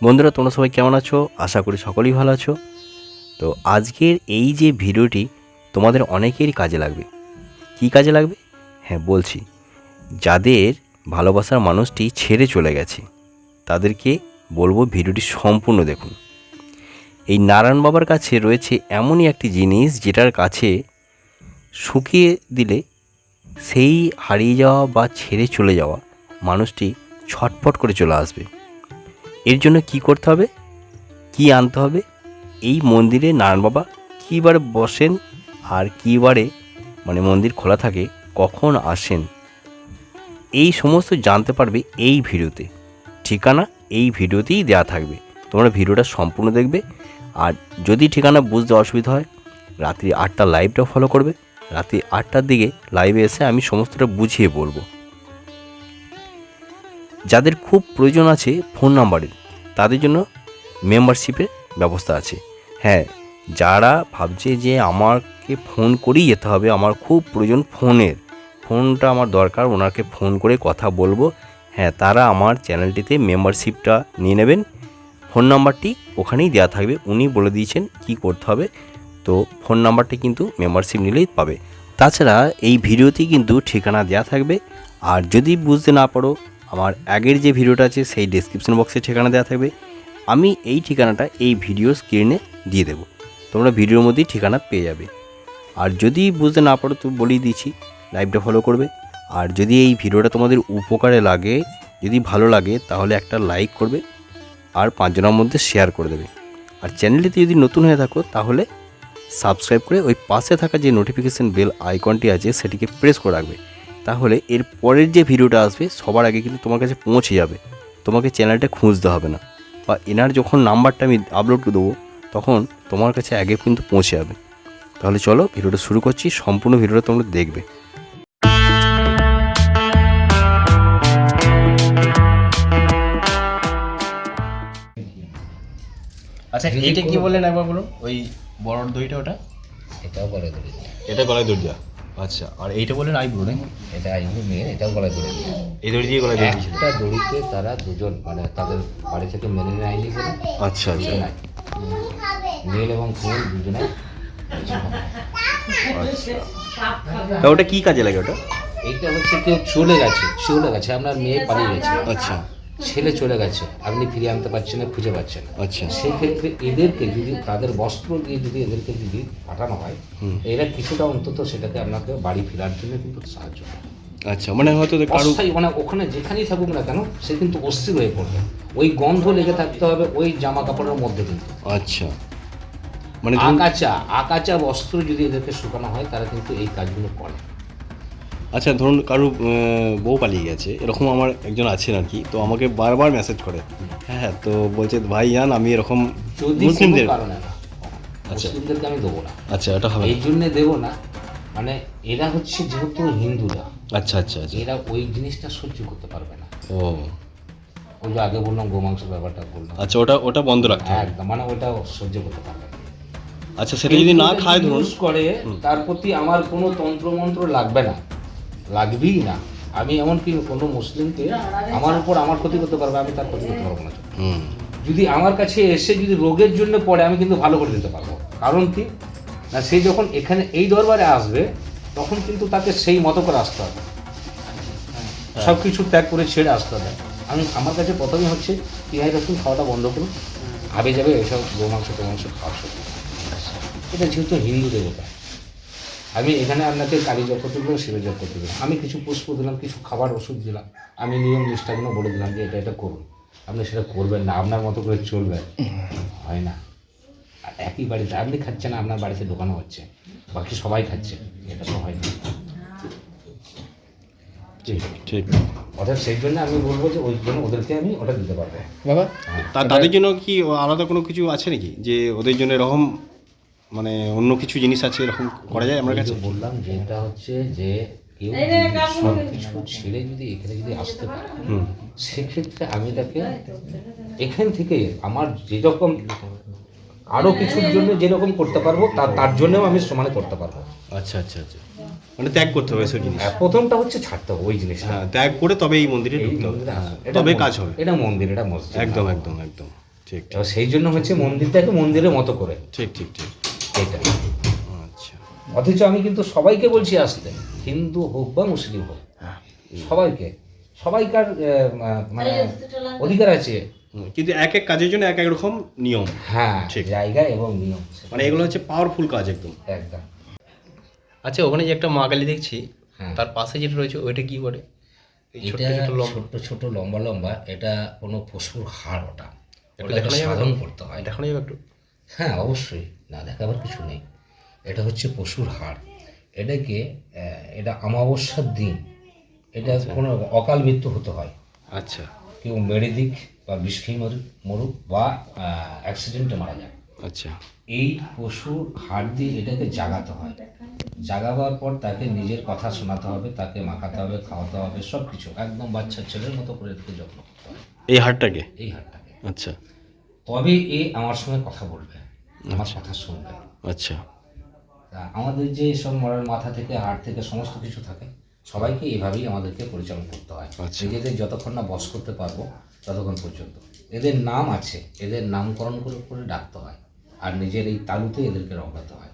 বন্ধুরা, তোমরা সবাই কেমন আছো? আশা করি সকলেই ভালো আছো। তো আজকের এই যে ভিডিওটি তোমাদের অনেকেরই কাজে লাগবে। কী কাজে লাগবে? হ্যাঁ বলছি। যাদের ভালোবাসার মানুষটি ছেড়ে চলে গেছে, তাদেরকে বলব ভিডিওটি সম্পূর্ণ দেখুন। এই নারায়ণ বাবার কাছে রয়েছে এমনই একটি জিনিস যেটার কাছে শুকিয়ে দিলে সেই হারিয়ে যাওয়া বা ছেড়ে চলে যাওয়া মানুষটি ছটফট করে চলে আসবে। এর জন্য কি করতে হবে? কি আনতে হবে? এই মন্দিরে নারায়ণ বাবা কী বারে বসেন আর কী বারে মানে মন্দির খোলা থাকে কখন আসেন? এই সমস্ত জানতে পারবে এই ভিডিওতে। ঠিকানা এই ভিডিওতেই দেওয়া থাকবে। তোমরা ভিডিওটা সম্পূর্ণ দেখবে। আর যদি ঠিকানা বুঝতে অসুবিধা হয়, রাত্রি আটটা লাইভটা ফলো করবে। রাত্রি আটটার দিকে লাইভে এসে আমি সমস্তটা বুঝিয়ে বলব। যাদের খুব প্রয়োজন আছে ফোন নাম্বারের, তাদের জন্য মেম্বারশিপের ব্যবস্থা আছে। হ্যাঁ যারা ভাবছে যে আমাকে ফোন করেই যেতে হবে, আমার খুব প্রয়োজন ফোনের, ফোনটা আমার দরকার, ওনাকে ফোন করে কথা বলব হ্যাঁ তারা আমার চ্যানেলটিতে মেম্বারশিপটা নিয়ে নেবেন। ফোন নাম্বারটি ওখানেই দেওয়া থাকবে, উনি বলে দিয়েছেন কি করতে হবে, তো ফোন নাম্বারটি কিন্তু মেম্বারশিপ নিলেই পাবে। তাছাড়া এই ভিডিওতে কিন্তু ঠিকানা দেওয়া থাকবে, আর যদি বুঝতে না পারো আমার আগের যে ভিডিওটা আছে সেই ডেসক্রিপশন বক্সে ঠিকানা দেওয়া থাকবে। আমি এই ঠিকানাটা এই ভিডিও স্ক্রিনে দিয়ে দেবো। তোমরা ভিডিওর মধ্যেই ঠিকানা পেয়ে যাবে। আর যদি বুঝতে না পারো তো বলেই দিয়েছি লাইভটা ফলো করবে। আর যদি এই ভিডিওটা তোমাদের উপকারে লাগে, যদি ভালো লাগে, তাহলে একটা লাইক করবে আর পাঁচজনের মধ্যে শেয়ার করে দেবে। আর চ্যানেলটিতে যদি নতুন হয়ে থাকো, তাহলে সাবস্ক্রাইব করে ওই পাশে থাকা যে নোটিফিকেশান বেল আইকনটি আছে, সেটিকে প্রেস করে রাখবে। তাহলে এর পরের যে ভিডিওটা আসবে সবার আগে কিন্তু তোমার কাছে পৌঁছে যাবে। তোমাকে চ্যানেলটা খুঁজতে হবে না। বা এনার যখন নাম্বারটা আমি আপলোড করে দেবো তখন তোমার কাছে আগে কিন্তু পৌঁছে যাবে। তাহলে চলো ভিডিওটা শুরু করছি সম্পূর্ণ ভিডিওটা তোমরা দেখবে। আচ্ছা এইটা কি বললেন একবার বলুন? ওই বড় দইটা ওটা? এটাও গলায় ধরে দিই এটা গলায় দড়ি দেওয়া আচ্ছা আর এইটা বললেন আইব্রো নাকি এটা আইবু মেয়ে এটাও গলায় ধরে দিই এই দড়ি দিয়ে গলায় দিয়েছিল একটা দড়িতে তারা দুজন মানে তাদের বাড়ি থেকে মেনে নেয়নি বলে আচ্ছা আচ্ছা। মেল এবং ফিমেল দুজনাই। তা ওটা কি কাজে লাগে ওটা? এইটা হচ্ছে কেউ চলে গেছে চলে গেছে আপনার মেয়ে পালিয়ে গেছে। আচ্ছা। ছেলে চলে গেছে আপনি ফিরিয়ে আনতে পারছেন না খুঁজে পাচ্ছেন না। আচ্ছা। সেই ক্ষেত্রে এদেরকে যদি তাদের বস্ত্র দিয়ে যদি এদেরকে যদি পাঠানো হয় এরা কিছুটা অন্তত সেটাকে আপনাকে বাড়ি ফেরার জন্য কিন্তু সাহায্য করে। আচ্ছা মানে হয়তো কারও মানে ওখানে যেখানেই থাকুক না কেন সে কিন্তু অস্থির হয়ে পড়বে। ওই গন্ধ লেগে থাকতে হবে ওই জামা কাপড়ের মধ্যে কিন্তু। আচ্ছা। মানে আকাচা আকাচা বস্ত্র যদি এদেরকে শুকানো হয় তারা কিন্তু এই কাজগুলো করে। আচ্ছা ধরুন কারও বউ পালিয়ে গেছে এরকম আমার একজন আছেন আর কি তো আমাকে বারবার মেসেজ করে। হ্যাঁ হ্যাঁ তো বলছে ভাই জান আমি এরকম মুসলিমদের আচ্ছা। মুসলিমদেরকে আমি দেবো না। আচ্া এটা হবে এই জন্যে দেবো না মানে এরা হচ্ছে যেহেতু হিন্দুরা আচ্ছা আচ্ছা আচ্ছা। এরা ওই জিনিসটা সহ্য করতে পারবে না। ও। ওই যে আগে বললাম গোমাংস ব্যাপারটা বললাম। আচ্ছা ওটা ওটা বন্ধ রাখতে হবে। একদম মানে ওটা সহ্য করতে পারবে না। আচ্ছা সেটা যদি না খায় ধরুন। করে তার প্রতি আমার কোনো তন্ত্র মন্ত্র লাগবে না। লাগবেই না। আমি এমনকি কোনো মুসলিমকে আমার উপর আমার ক্ষতি করতে পারবে আমি তার ক্ষতি করতে পারব না। যদি আমার কাছে এসে যদি রোগের জন্য পড়ে আমি কিন্তু ভালো করে দিতে পারব। কারণ কি? না সে যখন এখানে এই দরবারে আসবে তখন কিন্তু তাকে সেই মতো করে আসতে হবে। সব কিছু ত্যাগ করে ছেড়ে আসতে হবে। আমি আমার কাছে প্রথমে হচ্ছে পেঁয়াজ রসুন খাওয়াটা বন্ধ করুন। আবে যাবে এইসব গোমাংস টোমাংস খাওয়া শুরু করুন। এটা যেহেতু হিন্দু দেবতা আমি এখানে আপনাকে কালী জপ করতে দিলাম শিবের জপ করতে দিলাম আমি কিছু পুষ্প দিলাম কিছু খাবার ওষুধ দিলাম। আমি নিয়ম নিষ্ঠাগুলো বলে দিলাম যে এটা এটা করুন। আপনি সেটা করবেন না আপনার মতো করে চলবেন হয় না। আর একই বাড়িতে আপনি খাচ্ছেন আপনার বাড়িতে দোকানও হচ্ছে। বাকি সবাই খাচ্ছে এটা তো হয় না। ঠিক। ঠিক। অর্থাৎ সেই জন্য আমি বলব যে ওই জন্য ওদেরকে আমি ওটা দিতে পারব। বাবা? হ্যাঁ। তাদের জন্য কি আলাদা কোনো কিছু আছে নাকি? যে ওদের জন্য এরকম মানে অন্য কিছু জিনিস আছে এরকম করা যায় আমার কাছে? বললাম যে এটা হচ্ছে যে কেউ সব কিছু ছেড়ে যদি এখানে যদি আসতে পারে হুম। সেক্ষেত্রে আমি তাকে এখান থেকে আমার যেরকম আরও কিছুর জন্য যেরকম করতে পারব তার তার জন্যও আমি সমানে করতে পারব। আচ্ছা আচ্ছা আচ্ছা। মানে ত্যাগ করতে হবে এসব জিনিস। প্রথমটা হচ্ছে ছাড়তে হবে ওই জিনিসটা। হ্যাঁ ত্যাগ করে তবে এই মন্দিরে ঢুকতে হবে। হ্যাঁ, তবে। কাজ হবে। এটা মন্দির এটা মসজিদ। একদম একদম একদম। ঠিক সেই জন্য হচ্ছে মন্দিরটাকে মন্দিরের মতো করে। ঠিক ঠিক ঠিক। এটা আচ্ছা। অথচ আমি কিন্তু সবাইকে বলছি আসতে হিন্দু হোক বা মুসলিম হোক হ্যাঁ। সবাইকে সবাইকার মানে অধিকার আছে। কিন্তু এক এক কাজের জন্য এক এক রকম নিয়ম। হ্যাঁ ঠিক। জায়গা এবং নিয়ম। মানে এগুলো হচ্ছে পাওয়ারফুল কাজ একদম। একদম। আচ্ছা ওখানে যে একটা মা কালী দেখছি হ্যাঁ। তার পাশে যেটা রয়েছে ওইটা কি করে? এটা ছোট ছোট লম্বা। লম্বা এটা কোনো পশুর হাড় ওটা। একটু দেখানো যাবে? সাধন করতে হয়। দেখানো যাবে একটু? হ্যাঁ অবশ্যই। না দেখাবার কিছু নেই। এটা হচ্ছে পশুর হাড়। এটাকে এটা অমাবস্যার দিন। এটা কোনো অকাল মৃত্যু হতে হয়। আচ্ছা। কেউ মেরে দিক বা বিষ খেয়ে মরুক মরুক বা অ্যাক্সিডেন্টে মারা যায় আচ্ছা। এই পশুর হাড় দিয়ে এটাকে জাগাতে হয়। জাগাবার পর তাকে নিজের কথা শোনাতে হবে তাকে মাখাতে হবে খাওয়াতে হবে সব কিছু একদম বাচ্চা ছেলের মতো করে যত্ন করতে এই হাটটাকে এই হাড়টাকে। আচ্ছা। তবে এ আমার সঙ্গে কথা বলবে? আমার কথা শুনবে। আচ্ছা। আমাদের যে সব মরার মাথা থেকে হাড় থেকে সমস্ত কিছু থাকে সবাইকে এভাবেই আমাদেরকে পরিচালনা করতে হয়। আচ্ছা। নিজেদের যতক্ষণ না বস করতে পারব ততক্ষণ পর্যন্ত। এদের নাম আছে এদের নামকরণ করে করে ডাকতে হয়। আর নিজের এই তালুতে এদেরকে রগড়াতে হয়।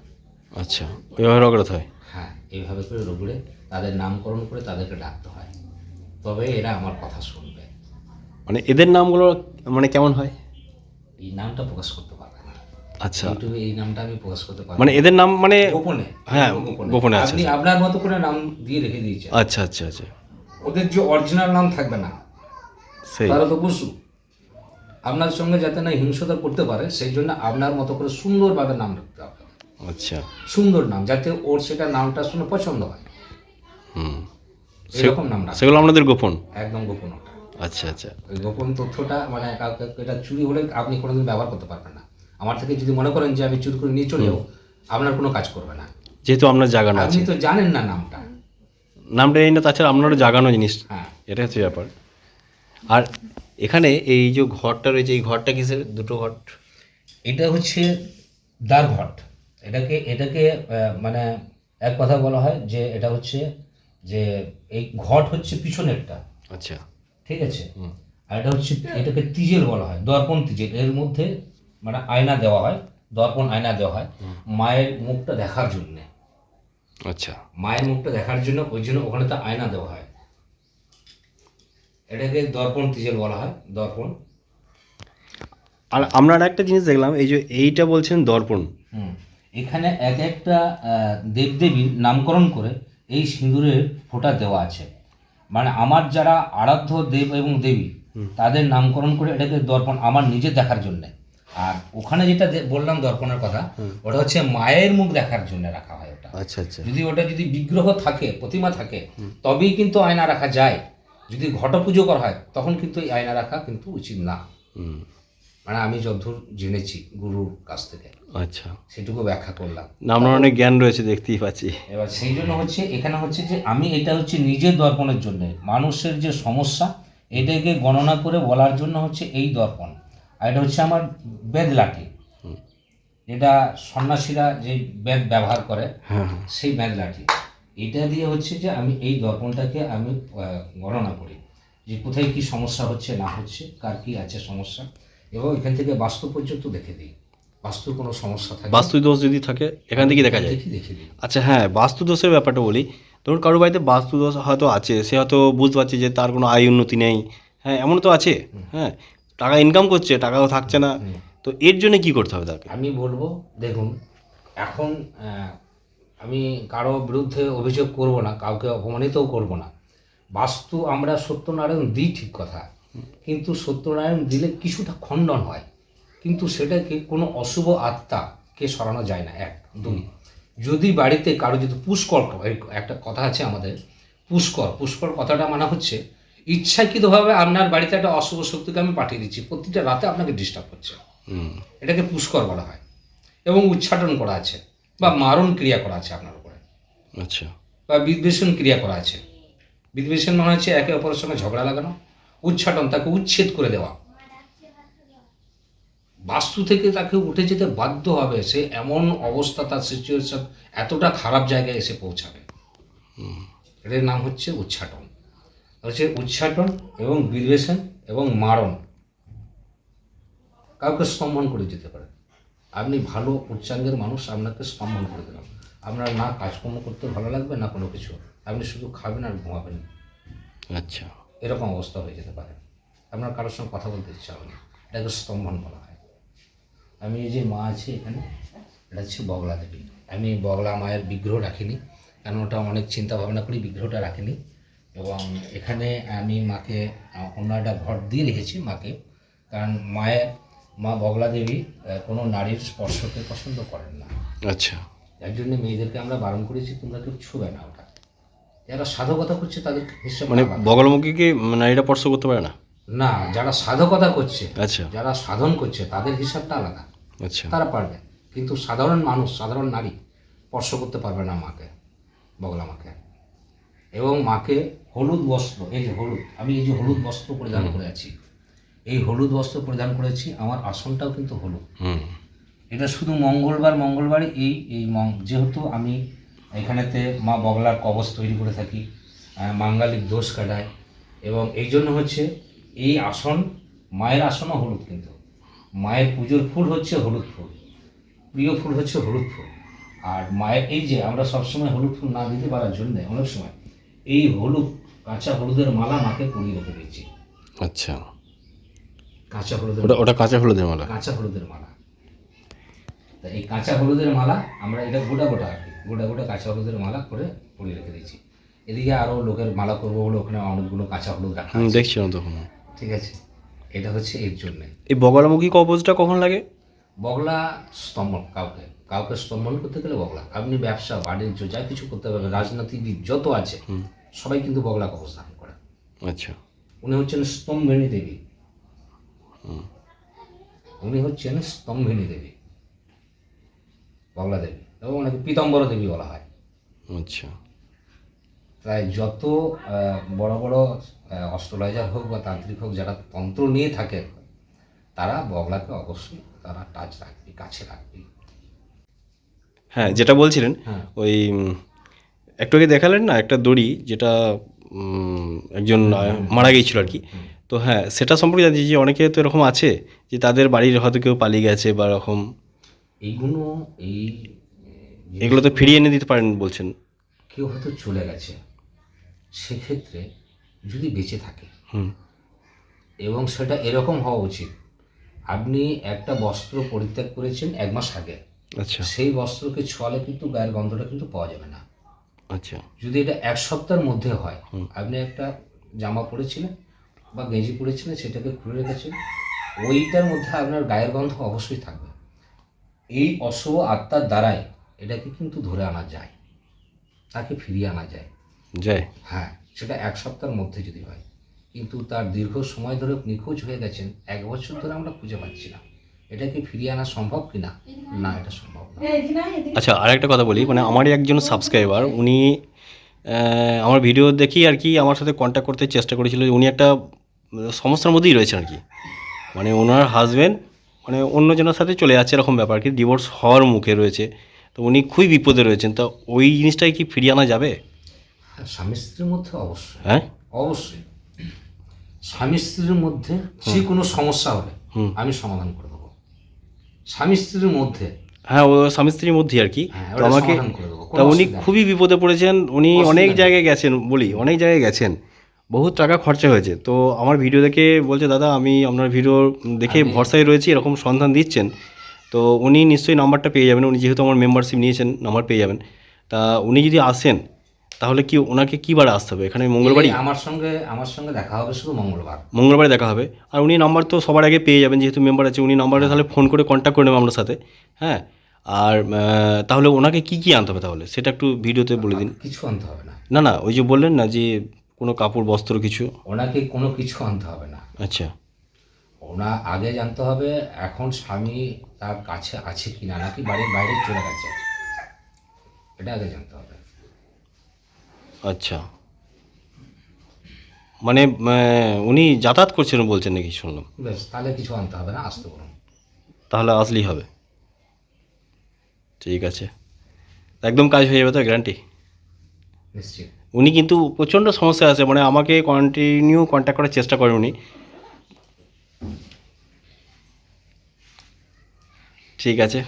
আচ্ছা। ওইভাবে রগড়াতে হয়? হ্যাঁ এইভাবে করে রগড়ে তাদের নামকরণ করে তাদেরকে ডাকতে হয়। তবে এরা আমার কথা শুনবে। মানে এদের নামগুলো মানে কেমন হয়? এই নামটা প্রকাশ করতে পারবে না। আচ্ছা। ইউটিউবে এই নামটা আমি প্রকাশ করতে পারব মানে এদের নাম মানে গোপনে। হ্যাঁ, গোপনে, আচ্ছা, আপনি আপনার মতো করে নাম দিয়ে রেখে দিয়েছেন। আচ্ছা আচ্ছা আচ্ছা। ওদের যে অরিজিনাল নাম থাকবে না সেই। তারা তো পশু আপনার সঙ্গে যাতে না হিংসতা করতে পারে সেই জন্য আপনার মতো করে সুন্দরভাবে নাম রাখতে হবে। আচ্ছা। সুন্দর নাম যাতে ওর সেটা নামটা শুনে পছন্দ হয়। হুম। এরকম নাম রাখ সেগুলো আপনাদের গোপন? একদম গোপন ওটা। আচ্ছা আচ্ছা। ওই গোপন তথ্যটা মানে কাউকে এটা চুরি হলে আপনি কোনোদিন ব্যবহার করতে পারবেন না। আমার থেকে যদি মনে করেন যে আমি চুরি করে নিয়ে চলে যাব আপনার কোনো কাজ করবে না। যেহেতু আপনার জাগানো আছে। আপনি তো জানেন না নামটা। নামটা এই না তাছাড়া আপনারও জাগানো জিনিস। হ্যাঁ। এটা হচ্ছে ব্যাপার। আর এখানে এই যে ঘরটা রয়েছে এই ঘরটা কিসের? দুটো ঘর? এটা হচ্ছে দ্বারঘট এটাকে এটাকে মানে এক কথা বলা হয় যে এটা হচ্ছে যে এই ঘট হচ্ছে পিছনেরটা। আচ্ছা। ঠিক আছে? আর এটা হচ্ছে এটাকে তিজেল বলা হয় দর্পণ তিজেল এর মধ্যে মানে আয়না দেওয়া হয় দর্পণ আয়না দেওয়া হয় মায়ের মুখটা দেখার জন্য। আচ্ছা। মায়ের মুখটা দেখার জন্য ওই জন্য ওখানে তো আয়না দেওয়া হয়। এটাকে দর্পণ তিজেল বলা হয় দর্পণ। আর আমরা আর একটা জিনিস দেখলাম এই যে এইটা বলছেন দর্পণ। হুম। এখানে এক একটা দেবদেবীর নামকরণ করে এই সিঁদুরের ফোঁটা দেওয়া আছে। মানে আমার যারা আরাধ্য দেব এবং দেবী তাদের নামকরণ করে এটাকে দর্পণ আমার নিজে দেখার জন্য। আর ওখানে যেটা বললাম দর্পণের কথা ওটা হচ্ছে মায়ের মুখ দেখার জন্য রাখা হয় ওটা। আচ্ছা আচ্ছা। যদি ওটা যদি বিগ্রহ থাকে প্রতিমা থাকে তবেই কিন্তু আয়না রাখা যায়। যদি ঘট পুজো করা হয় তখন কিন্তু এই আয়না রাখা কিন্তু উচিত না। মানে আমি যতদূর জেনেছি গুরুর কাছ থেকে। আচ্ছা। সেটুকু ব্যাখ্যা করলাম। না আপনার অনেক জ্ঞান রয়েছে দেখতেই পাচ্ছি। এবার সেই জন্য হচ্ছে এখানে হচ্ছে যে আমি এটা হচ্ছে নিজের দর্পণের জন্য মানুষের যে সমস্যা এটাকে গণনা করে বলার জন্য হচ্ছে এই দর্পণ। আর এটা হচ্ছে আমার বেদ লাঠি। এটা সন্ন্যাসীরা যে বেদ ব্যবহার করে হ্যাঁ। হ্যাঁ সেই বেদ লাঠি। এটা দিয়ে হচ্ছে যে আমি এই দর্পণটাকে আমি গণনা করি। যে কোথায় কি সমস্যা হচ্ছে না হচ্ছে কার কি আছে সমস্যা। এবং এখান থেকে বাস্তু পর্যন্ত দেখে দিই। বাস্তুর কোনো সমস্যা থাকে? বাস্তু দোষ যদি থাকে এখান থেকে দেখা যায়। দেখে দিই। আচ্ছা হ্যাঁ বাস্তু দোষের ব্যাপারটা বলি। ধরুন কারও বাড়িতে বাস্তু দোষ হয়তো আছে সে হয়তো বুঝতে পারছে যে তার কোনো আয় উন্নতি নেই। হ্যাঁ এমন তো আছে। হ্যাঁ টাকা ইনকাম করছে টাকাও থাকছে না। তো এর জন্য কি করতে হবে তাকে? আমি বলব দেখুন এখন আমি কারও বিরুদ্ধে অভিযোগ করব না কাউকে অপমানিতও করব না। বাস্তু আমরা সত্যনারায়ণ দিই ঠিক কথা। কিন্তু সত্যনারায়ণ দিলে কিছুটা খণ্ডন হয়। কিন্তু সেটাকে কোনো অশুভ আত্মাকে সরানো যায় না এক দুই। যদি বাড়িতে কারও যদি পুষ্কর একটা কথা আছে আমাদের পুষ্কর পুষ্কর কথাটা মানে হচ্ছে ইচ্ছাকৃতভাবে আপনার বাড়িতে একটা অশুভ শক্তিকে আমি পাঠিয়ে দিচ্ছি প্রতিটা রাতে আপনাকে ডিস্টার্ব করছে। এটাকে পুষ্কর বলা হয়। এবং উচ্ছাটন করা আছে বা মারণ ক্রিয়া করা আছে আপনার উপরে। আচ্ছা। বা বিদ্বেষণ ক্রিয়া করা আছে। বিদ্বেষণ মানে হচ্ছে একে অপরের সঙ্গে ঝগড়া লাগানো উচ্চাটন তাকে উচ্ছেদ করে দেওয়া। বাস্তু থেকে তাকে উঠে যেতে বাধ্য হবে সে এমন অবস্থা তার সিচুয়েশন এতটা খারাপ জায়গায় এসে পৌঁছাবে। এটার নাম হচ্ছে উচ্ছাটন। হচ্ছে উচ্ছাটন এবং বিদ্বেষণ এবং মারণ। কাউকে স্তম্ভন করে যেতে পারে। আপনি ভালো উচ্চাঙ্গের মানুষ আপনাকে স্তম্ভন করে দিলাম। আপনার না কাজকর্ম করতে ভালো লাগবে না কোনো কিছু। আপনি শুধু খাবেন আর ঘুমাবেন। আচ্ছা। এরকম অবস্থা হয়ে যেতে পারে। আপনার কারোর সঙ্গে কথা বলতে ইচ্ছা হবে না। এটাকে স্তম্ভন বলা হয়। আমি এই যে মা আছি এখানে এটা হচ্ছে বগলা দেবী। আমি বগলা মায়ের বিগ্রহ রাখিনি কেন ওটা অনেক চিন্তা ভাবনা করি বিগ্রহটা রাখিনি। এবং এখানে আমি মাকে অন্য একটা ঘর দিয়ে রেখেছি মাকে কারণ মায়ের মা বগলা দেবী কোনো নারীর স্পর্শকে পছন্দ করেন না। আচ্ছা। যার জন্য মেয়েদেরকে আমরা বারণ করেছি তোমরা কেউ ছুবে না ওটা। যারা সাধকতা করছে তাদের হিসেবে মানে। বগলমুখীকে নারীরা স্পর্শ করতে পারে না? না যারা সাধকতা করছে আচ্ছা। যারা সাধন করছে তাদের হিসাবটা আলাদা। আচ্ছা। তারা পারবে। কিন্তু সাধারণ মানুষ সাধারণ নারী স্পর্শ করতে পারবে না মাকে বগলা মাকে। এবং মাকে হলুদ বস্ত্র এই যে হলুদ আমি এই যে হলুদ বস্ত্র পরিধান করে আছি এই হলুদ বস্ত্র পরিধান করেছি আমার আসনটাও কিন্তু হলুদ। এটা শুধু মঙ্গলবার মঙ্গলবার এই এই মং- যেহেতু আমি এখানেতে মা বগলার কবচ তৈরি করে থাকি মাঙ্গালিক দোষ কাটায় এবং এই জন্য হচ্ছে এই আসন মায়ের আসনও হলুদ কিন্তু। মায়ের পুজোর ফুল হচ্ছে হলুদ ফুল প্রিয় ফুল হচ্ছে হলুদ ফুল। আর মায়ের এই যে আমরা সবসময় হলুদ ফুল না দিতে পারার জন্য অনেক সময় এই হলুদ কাঁচা হলুদের মালা মাকে পরিয়ে রেখে দিয়েছি আচ্ছা। কাঁচা হলুদের ওটা ওটা কাঁচা হলুদের মালা? কাঁচা হলুদের মালা। তা এই কাঁচা হলুদের মালা আমরা এটা গোটা গোটা আর কি গোটা গোটা কাঁচা হলুদের মালা করে পরিয়ে রেখে দিয়েছি। এদিকে আরও লোকের মালা করব বলে ওখানে অনেকগুলো কাঁচা হলুদ রাখা। দেখছিলাম তখন। ঠিক আছে। এটা হচ্ছে এর জন্যে। এই বগলামুখী কবচটা কখন লাগে? বগলা স্তম্ভন কাউকে। কাউকে স্তম্ভন করতে গেলে বগলা। আপনি ব্যবসা বাণিজ্য যা কিছু করতে পারবেন রাজনীতিবিদ যত আছে সবাই কিন্তু বগলা কবচ ধারণ করে। আচ্ছা। উনি হচ্ছেন স্তম্ভিনী দেবী। উনি হচ্ছেন স্তম্ভিনী দেবী। বগলা দেবী। এবং ওনাকে পীতাম্বর দেবী বলা হয়। আচ্ছা। তাই যত বড় বড় অস্ট্রোলাইজার হোক বা তান্ত্রিক হোক যারা তন্ত্র নিয়ে থাকে তারা বগলাকে অবশ্যই তারা টাচ রাখবে কাছে রাখবে। হ্যাঁ যেটা বলছিলেন হ্যাঁ। ওই একটু আগে দেখালেন না একটা দড়ি যেটা একজন মারা গিয়েছিল আর কি। তো হ্যাঁ সেটা সম্পর্কে জানছি যে অনেকে তো এরকম আছে যে তাদের বাড়ির হয়তো কেউ পালিয়ে গেছে বা এরকম। এইগুলো এই এগুলো তো ফিরিয়ে এনে দিতে পারেন বলছেন। কেউ হয়তো চলে গেছে। সেক্ষেত্রে যদি বেঁচে থাকে হুম। এবং সেটা এরকম হওয়া উচিত আপনি একটা বস্ত্র পরিত্যাগ করেছেন এক মাস আগে। আচ্ছা। সেই বস্ত্রকে ছোয়ালে কিন্তু গায়ের গন্ধটা কিন্তু পাওয়া যাবে না। আচ্ছা। যদি এটা এক সপ্তাহের মধ্যে হয় আপনি একটা জামা পরেছিলেন বা গেঞ্জি পরেছিলেন সেটাকে খুলে রেখেছেন ওইটার মধ্যে আপনার গায়ের গন্ধ অবশ্যই থাকবে। এই অশুভ আত্মার দ্বারাই এটাকে কিন্তু ধরে আনা যায়। তাকে ফিরিয়ে আনা যায়। যায়। হ্যাঁ সেটা এক সপ্তাহের মধ্যে যদি হয়। কিন্তু তার দীর্ঘ সময় ধরে নিখোঁজ হয়ে গেছেন এক বছর ধরে আমরা খুঁজে পাচ্ছি না। এটা কি ফিরিয়ে আনা সম্ভব কি না? না এটা সম্ভব না। আচ্ছা আর একটা কথা বলি মানে আমারই একজন সাবস্ক্রাইবার উনি আমার ভিডিও দেখি আর কি আমার সাথে কন্ট্যাক্ট করতে চেষ্টা করেছিল উনি একটা সমস্যার মধ্যেই রয়েছেন আর কি। মানে ওনার হাজব্যান্ড মানে অন্যজনের সাথে চলে যাচ্ছে এরকম ব্যাপার কি ডিভোর্স হওয়ার মুখে রয়েছে। তো উনি খুবই বিপদে রয়েছেন। তা ওই জিনিসটাই কি ফিরিয়ে আনা যাবে? হ্যাঁ, স্বামী স্ত্রীর মধ্যে অবশ্যই। হ্যাঁ? অবশ্যই। স্বামী স্ত্রীর মধ্যে যে কোনো সমস্যা হলে। আমি সমাধান করে দেবো। স্বামী স্ত্রীর মধ্যে হ্যাঁ ও স্বামী স্ত্রীর মধ্যেই আর কি। হ্যাঁ, তো আমাকে তা উনি খুবই বিপদে পড়েছেন। উনি অনেক জায়গায় গেছেন বলি অনেক জায়গায় গেছেন। বহুত টাকা খরচা হয়েছে। তো আমার ভিডিও দেখে বলছে দাদা আমি আপনার ভিডিও দেখে ভরসায় রয়েছি এরকম সন্ধান দিচ্ছেন। তো উনি নিশ্চয়ই নাম্বারটা পেয়ে যাবেন। উনি যেহেতু আমার মেম্বারশিপ নিয়েছেন নাম্বার পেয়ে যাবেন। তা উনি যদি আসেন তাহলে কি ওনাকে কী বারে আসতে হবে? এখানে মঙ্গলবারই? আমার সঙ্গে আমার সঙ্গে দেখা হবে শুধু মঙ্গলবার। মঙ্গলবারে দেখা হবে। আর উনি নাম্বার তো সবার আগে পেয়ে যাবেন যেহেতু মেম্বার আছে। উনি নাম্বারে তাহলে ফোন করে কন্ট্যাক্ট করে নেবেন আপনার সাথে। হ্যাঁ? আর তাহলে ওনাকে কি কি আনতে হবে তাহলে? সেটা একটু ভিডিওতে বলে দিন। কিছু আনতে হবে না। না না ওই যে বললেন না যে কোনো কাপড় বস্ত্র কিছু? ওনাকে কোনো কিছু আনতে হবে না। আচ্ছা। ওনা আগে জানতে হবে এখন স্বামী তার কাছে আছে কি না নাকি বাড়ির বাইরে চলে গেছে? এটা আগে জানতে হবে। আচ্ছা। মানে উনি যাতায়াত করছেন বলছেন নাকি শুনলাম? বেশ তাহলে কিছু আনতে হবে না আসতে বলুন। তাহলে আসলেই হবে। ঠিক আছে। একদম কাজ হয়ে যাবে তো গ্যারান্টি? নিশ্চিত উনি কিন্তু প্রচণ্ড সমস্যা আছে মানে আমাকে কন্টিনিউ কন্ট্যাক্ট করার চেষ্টা করেন উনি। ঠিক আছে।